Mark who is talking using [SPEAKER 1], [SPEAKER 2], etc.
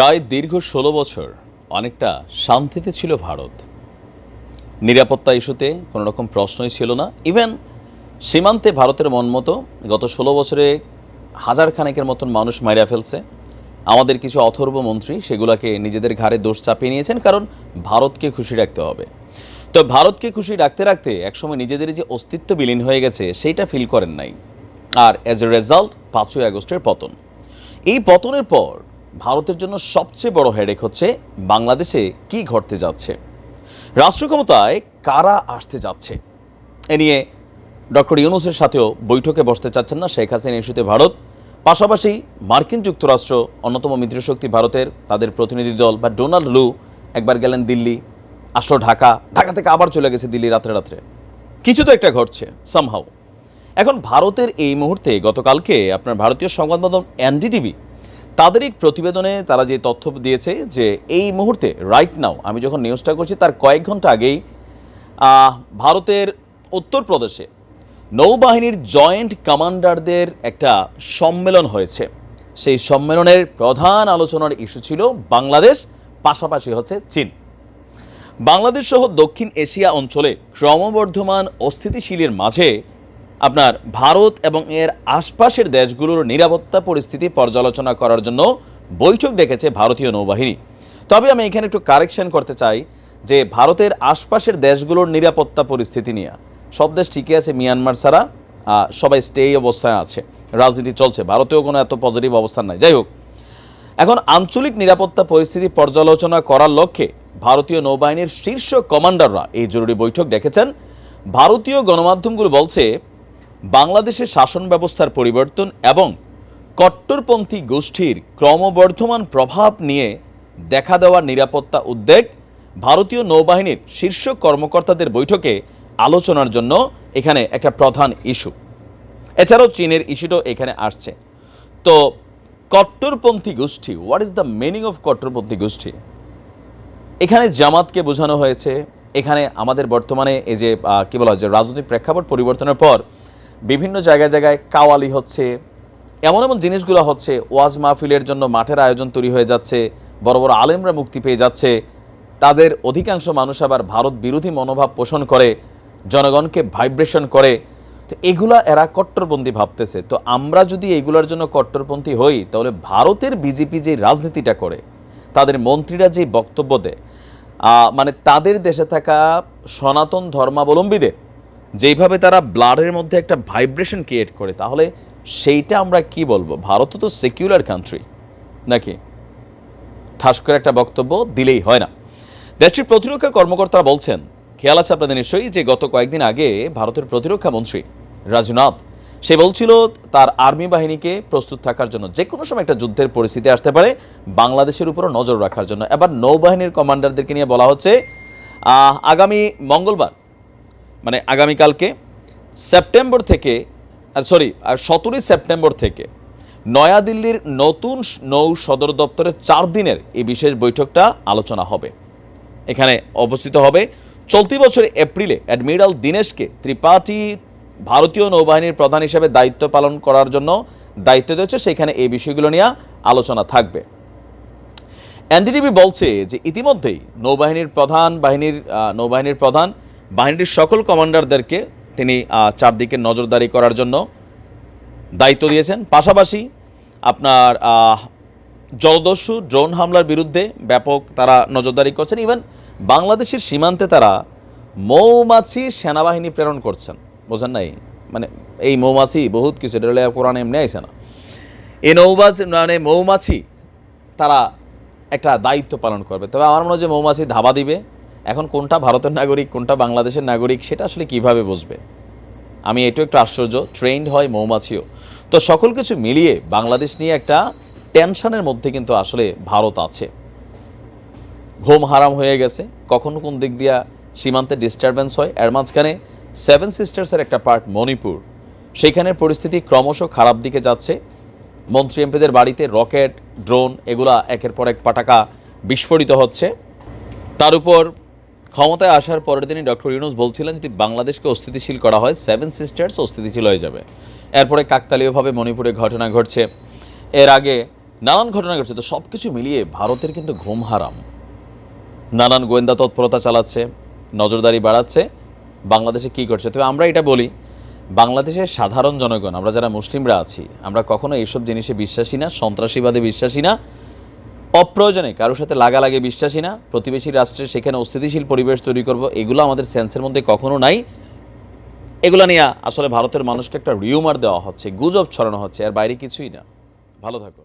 [SPEAKER 1] প্রায় দীর্ঘ ষোলো বছর অনেকটা শান্তিতে ছিল ভারত। নিরাপত্তা ইস্যুতে কোনো রকম প্রশ্নই ছিল না। ইভেন সীমান্তে ভারতের মন মতো গত ষোলো বছরে হাজার খানেকের মতন মানুষ মারিয়া ফেলছে। আমাদের কিছু অথর্ব মন্ত্রী সেগুলোকে নিজেদের ঘাড়ে দোষ চাপিয়ে নিয়েছেন কারণ ভারতকে খুশি রাখতে হবে। তো ভারতকে খুশি রাখতে রাখতে একসময় নিজেদের যে অস্তিত্ব বিলীন হয়ে গেছে সেইটা ফিল করেন নাই। আর অ্যাজ এ রেজাল্ট পাঁচই আগস্টের পতন। এই পতনের পর ভারতের জন্য সবচেয়ে বড় হেডেক হচ্ছে বাংলাদেশে কি ঘটতে যাচ্ছে। রাষ্ট্র ক্ষমতায় কারা আসতে যাচ্ছে? এ নিয়ে ডক্টর ইউনুসের সাথেও বৈঠকে বসতে চাচ্ছেন না শেখ হাসিনা ইস্যুতে ভারত। পাশাপাশি মার্কিন যুক্তরাষ্ট্র অন্যতম মিত্রশক্তি ভারতের তাদের প্রতিনিধি দল বা ডোনাল্ড লু একবার গেলেন দিল্লি, আসলো ঢাকা ঢাকা থেকে আবার চলে গেছে দিল্লি রাত্রে রাত্রে। কিছু তো একটা ঘটছে সামহাও এখন ভারতের এই মুহূর্তে গতকালকে আপনার ভারতীয় সংবাদ মাধ্যম এনডিটিভি তাদের এক প্রতিবেদনে তারা যে তথ্য দিয়েছে যে এই মুহূর্তে রাইট নাও আমি যখন নিউজটা করছি, তার কয়েক ঘণ্টা আগেই ভারতের উত্তরপ্রদেশে নৌবাহিনীর জয়েন্ট কমান্ডারদের একটা সম্মেলন হয়েছে। সেই সম্মেলনের প্রধান আলোচনার ইস্যু ছিল বাংলাদেশ, পাশাপাশি হচ্ছে চীন। বাংলাদেশ সহ দক্ষিণ এশিয়া অঞ্চলে ক্রমবর্ধমান অস্থিতিশীলের মাঝে আপনার ভারত এবং এর আশপাশের দেশগুলোর নিরাপত্তা পরিস্থিতি পর্যালোচনা করার জন্য বৈঠক ডেকেছে ভারতীয় নৌবাহিনী। তবে আমি এখানে একটু কারেকশন করতে চাই যে ভারতের আশপাশের দেশগুলোর নিরাপত্তা পরিস্থিতি নিয়ে। সব দেশ ঠিকই আছে মিয়ানমার ছাড়া সবাই স্টে অবস্থায় আছে। রাজনীতি চলছে, ভারতেও কোনো এত পজিটিভ অবস্থান নাই। যাই হোক, এখন আঞ্চলিক নিরাপত্তা পরিস্থিতি পর্যালোচনা করার লক্ষ্যে ভারতীয় নৌবাহিনীর শীর্ষ কমান্ডাররা এই জরুরি বৈঠক ডেকেছেন। ভারতীয় গণমাধ্যমগুলো বলছে বাংলাদেশের শাসন ব্যবস্থার পরিবর্তন এবং কট্টরপন্থী গোষ্ঠীর ক্রমবর্ধমান প্রভাব নিয়ে দেখা দেওয়া নিরাপত্তা উদ্বেগ ভারতীয় নৌবাহিনীর শীর্ষ কর্মকর্তাদের বৈঠকে আলোচনার জন্য এখানে একটা প্রধান ইস্যু। এছাড়াও চীনের ইস্যুটাও এখানে আসছে। তো কট্টরপন্থী গোষ্ঠী what is the meaning of কট্টরপন্থী গোষ্ঠী? এখানে জামাতকে বোঝানো হয়েছে। এখানে আমাদের বর্তমানে এই যে কি বলা হয় যে, রাজনৈতিক প্রেক্ষাপট পরিবর্তনের পর বিভিন্ন জায়গায় জায়গায় কাওয়ালি হচ্ছে, এমন এমন জিনিসগুলো হচ্ছে, ওয়াজ মাহফিলের জন্য মাঠের আয়োজন তৈরি হয়ে যাচ্ছে, বড় বড় আলেমরা মুক্তি পেয়ে যাচ্ছে। তাদের অধিকাংশ মানুষ আবার ভারত বিরোধী মনোভাব পোষণ করে, জনগণকে ভাইব্রেশন করে। তো এগুলা এরা কট্টরপন্থী ভাবতেছে। তো আমরা যদি এগুলোর জন্য কট্টরপন্থী হই, তাহলে ভারতের বিজেপি যে রাজনীতিটা করে, তাদের মন্ত্রীরা যে বক্তব্য দেয় মানে তাদের দেশে থাকা সনাতন ধর্মাবলম্বীদের যেইভাবে তারা ব্লাডের মধ্যে একটা ভাইব্রেশন ক্রিয়েট করে, তাহলে সেইটা আমরা কি বলব? ভারত তো সেকুলার কান্ট্রি নাকি? ঠাস করে একটা বক্তব্য দিলেই হয় না। দেশটির প্রতিরক্ষা কর্মকর্তারা বলছেন, খেয়াল আছে আপনাদের নিশ্চয়ই, যে গত কয়েকদিন আগে ভারতের প্রতিরক্ষা মন্ত্রী রাজনাথ, সে বলছিল তার আর্মি বাহিনীকে প্রস্তুত থাকার জন্য যে কোনো সময় একটা যুদ্ধের পরিস্থিতি আসতে পারে, বাংলাদেশের উপরও নজর রাখার জন্য। এবার নৌবাহিনীর কমান্ডারদেরকে নিয়ে বলা হচ্ছে আগামী মঙ্গলবার মানে আগামীকালকে সেপ্টেম্বর থেকে সরি সতেরোই সেপ্টেম্বর থেকে নয়াদিল্লির নতুন নৌ সদর দপ্তরের চার দিনের এই বিশেষ বৈঠকটা আলোচনা হবে। এখানে অবস্থিত হবে, চলতি বছরের এপ্রিলে অ্যাডমিরাল দীনেশকে ত্রিপাঠী ভারতীয় নৌবাহিনীর প্রধান হিসেবে দায়িত্ব পালন করার জন্য দায়িত্ব দিয়েছে, সেখানে এই বিষয়গুলো নিয়ে আলোচনা থাকবে। এনডিটিভি বলছে যে ইতিমধ্যেই নৌবাহিনীর প্রধান বাহিনীর নৌবাহিনীর প্রধান বাহিনীর সকল কমান্ডারদেরকে তিনি চারদিকে নজরদারি করার জন্য দায়িত্ব দিয়েছেন। পাশাপাশি আপনার জলদস্যু ড্রোন হামলার বিরুদ্ধে ব্যাপক তারা নজরদারি করছেন। ইভেন বাংলাদেশের সীমান্তে তারা মৌমাছি সেনাবাহিনী প্রেরণ করছেন। বোঝেন নাই? মানে এই মৌমাছি বহুত কিছু হলে কোরআন এমনি আইসে না। এই নৌমাছি মানে মৌমাছি তারা একটা দায়িত্ব পালন করবে। তবে আমার মনে হয় যে মৌমাছি ধাবা দিবে। এখন কোনটা ভারতের নাগরিক, কোনটা বাংলাদেশের নাগরিক, সেটা আসলে কীভাবে বুঝবে? আমি এটাও একটু আশ্চর্য ট্রেন্ড হয় মৌমাছিও। তো সকল কিছু মিলিয়ে বাংলাদেশ নিয়ে একটা টেনশনের মধ্যে কিন্তু আসলে ভারত আছে। ঘুম হারাম হয়ে গেছে, কখনো কোন দিক দিয়া সীমান্তে ডিস্টারবেন্স হয়, এর মাঝখানে সেভেন সিস্টার্সের একটা পার্ট মণিপুর। সেইখানের পরিস্থিতি ক্রমশ খারাপ দিকে যাচ্ছে। মন্ত্রী এমপিদের বাড়িতে রকেট, ড্রোন, এগুলা একের পর এক পাটাকা বিস্ফোরিত হচ্ছে। তার উপর ক্ষমতায় আসার পরের দিনই ডক্টর ইউনুস বলছিলেন যদি বাংলাদেশকে অস্থিতিশীল করা হয় সেভেন সিস্টার্স অস্থিতিশীল হয়ে যাবে। এরপরে কাকতালীয়ভাবে মণিপুরে ঘটনা ঘটছে। এর আগে নানান ঘটনা ঘটছে, তো সব কিছু মিলিয়ে ভারতের কিন্তু ঘুম হারাম। নানান গোয়েন্দা তৎপরতা চালাচ্ছে, নজরদারি বাড়াচ্ছে, বাংলাদেশে কী করছে তবে আমরা এটা বলি, বাংলাদেশের সাধারণ জনগণ, আমরা যারা মুসলিমরা আছি, আমরা কখনো এইসব জিনিসে বিশ্বাসী না, সন্ত্রাসীবাদে বিশ্বাসী না অপ্রয়োজনে কারোর সাথে লাগালাগি বিশ্বাসী না। প্রতিবেশী রাষ্ট্রের সেখানে অস্থিতিশীল পরিবেশ তৈরি করব, এগুলো আমাদের সেন্সের মধ্যে কখনো নাই। এগুলো নিয়ে আসলে ভারতের মানুষকে একটা রিউমার দেওয়া হচ্ছে, গুজব ছড়ানো হচ্ছে আর বাইরে কিছুই না। ভালো থাকো